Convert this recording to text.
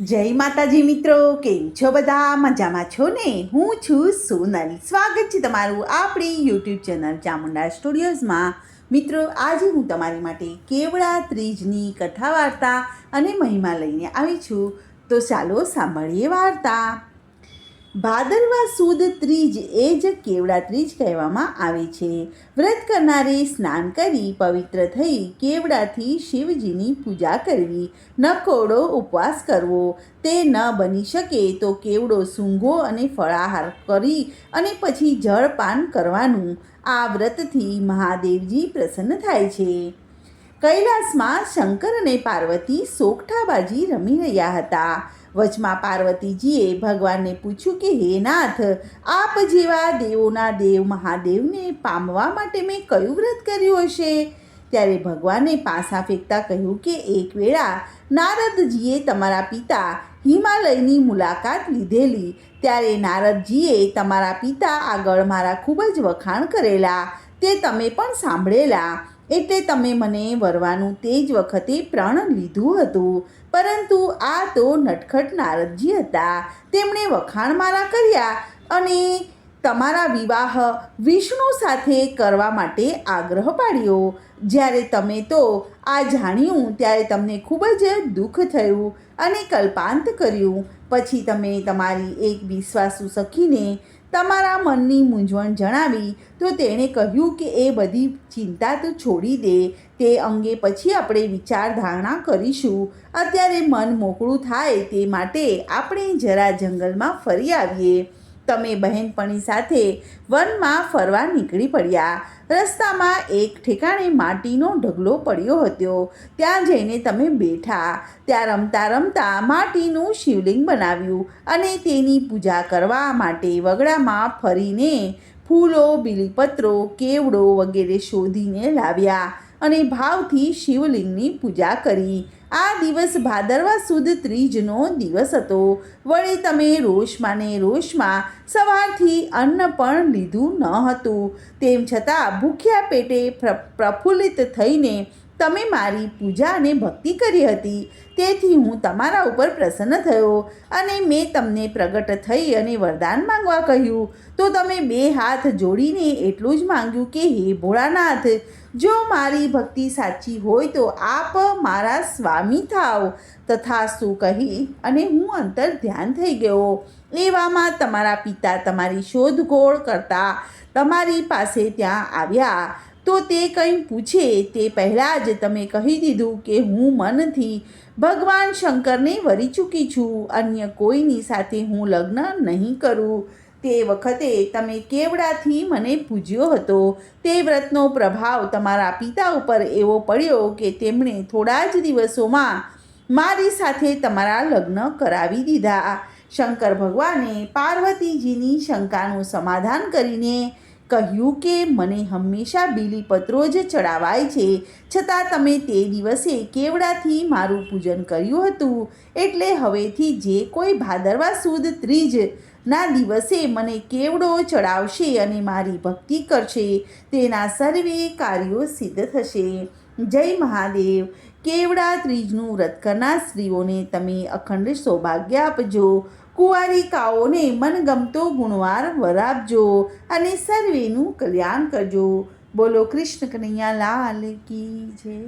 જય માતાજી મિત્રો, કેમ છો બધા? મજામાં છો ને? હું છું સોનલ. સ્વાગત છે તમારું આપણી યુટ્યુબ ચેનલ ચામુંડા સ્ટુડિયોઝમાં. મિત્રો, આજે હું તમારી માટે કેવડા ત્રીજની કથા વાર્તા અને મહિમા લઈને આવી છું. તો ચાલો સાંભળીએ વાર્તા. ભાદરવા સુદ ત્રીજ એ જ કેવડા ત્રીજ કહેવામાં આવે છે. વ્રત કરનારે સ્નાન કરી પવિત્ર થઈ કેવડાથી શિવજીની પૂજા કરવી. નકોડો ઉપવાસ કરવો. તે ન બની શકે તો કેવડો સૂંઘો અને ફળાહાર કરી અને પછી જળપાન કરવાનું. આ વ્રતથી મહાદેવજી પ્રસન્ન થાય છે. કૈલાસમાં શંકર અને પાર્વતી સોગઠાબાજી રમી રહ્યા હતા. વચમાં પાર્વતીજીએ ભગવાનને પૂછ્યું કે, હે નાથ, આપ જેવા દેવોના દેવ મહાદેવને પામવા માટે મેં કયું વ્રત કર્યું હશે? ત્યારે ભગવાને પાસા ફેંકતા કહ્યું કે, એક વેળા નારદજીએ તમારા પિતા હિમાલયની મુલાકાત લીધેલી. ત્યારે નારદજીએ તમારા પિતા આગળ મારા ખૂબ જ વખાણ કરેલા. તે તમે પણ સાંભળેલા. એટલે તમે મને વરવાનું તે જ વખતે પ્રણ લીધું હતું. પરંતુ આ તો નટખટ નારદજી હતા. તેમણે વખાણ મારા કર્યા અને તમારા વિવાહ વિષ્ણુ સાથે કરવા માટે આગ્રહ પાડ્યો. જ્યારે તમે તો આ જાણ્યું, ત્યારે તમને ખૂબ જ દુઃખ થયું અને કલ્પાંત કર્યું. પછી તમે તમારી એક વિશ્વાસુ સખીને તમારા મનની મૂંઝવણ જણાવી, તો તેણે કહ્યું કે એ બધી ચિંતા તો છોડી દે. તે અંગે પછી આપણે વિચારધારણા કરીશું. અત્યારે મન મોકળું થાય તે માટે આપણે જરા જંગલમાં ફરી આવીએ. તમે બહેનપણી સાથે વનમાં ફરવા નીકળી પડ્યા. રસ્તામાં એક ઠેકાણે માટીનો ઢગલો પડ્યો હતો. ત્યાં જઈને તમે બેઠા. ત્યાં રમતા રમતા માટીનું શિવલિંગ બનાવ્યું અને તેની પૂજા કરવા માટે વગડામાં ફરીને ફૂલો, બીલીપત્રો, કેવડો વગેરે શોધીને લાવ્યા. અને ભાવથી શિવલિંગની પૂજા કરી. આ દિવસ ભાદરવા સુદ ત્રીજનો દિવસ હતો. વળી તમે રોષમાં ને રોષમાં સવારથી અન્ન પણ લીધું ન હતું. તેમ છતાં ભૂખ્યા પેટે પ્રફુલ્લિત થઈને તમે મારી પૂજા અને ભક્તિ કરી હતી, તેથી હું તમારા ઉપર પ્રસન્ન થયો અને મેં તમને પ્રગટ થઈ અને વરદાન માંગવા કહ્યું. તો તમે બે હાથ જોડીને એટલું જ માંગ્યું કે, હે ભોળાનાથ, જો મારી ભક્તિ સાચી હોય તો આપ મારા સ્વામી થાવ. તથા શું કહી અને હું અંતર ધ્યાન થઈ ગયો. એવામાં તમારા પિતા તમારી શોધખોળ કરતા તમારી પાસે ત્યાં આવ્યા. તો તે કંઈ પૂછે તે પહેલાં જ તમે કહી દીધું કે હું મનથી ભગવાન શંકરને વરી ચૂકી છું, અન્ય કોઈની સાથે હું લગ્ન નહીં કરું. તે વખતે તમે કેવડાથી મને પૂજ્યો હતો? તે વ્રતનો પ્રભાવ તમારા પિતા ઉપર એવો પડ્યો કે તેમણે થોડા જ દિવસોમાં મારી સાથે તમારા લગ્ન કરાવી દીધા. શંકર ભગવાને પાર્વતીજીની શંકાનું સમાધાન કરીને કહ્યું કે, મને હંમેશા બીલીપત્રો જ ચડાવાય છે. છતાં તમે તે દિવસે કેવડાથી મારું પૂજન કર્યું હતું? એટલે હવેથી જે કોઈ ભાદરવા સુદ ત્રીજ ના દિવસે મને કેવડો ચડાવશે અને મારી ભક્તિ કરશે, તેના સર્વે કાર્યો સિદ્ધ થશે. જય મહાદેવ. કેવડા ત્રીજનું વ્રત કરનાર સ્ત્રીઓને તમે અખંડ સૌભાગ્ય આપજો. કુંવારિકાઓને મનગમતો ગુણવાર વરાપજો અને સર્વેનું કલ્યાણ કરજો. બોલો કૃષ્ણ કનૈયા લાલ કી જય.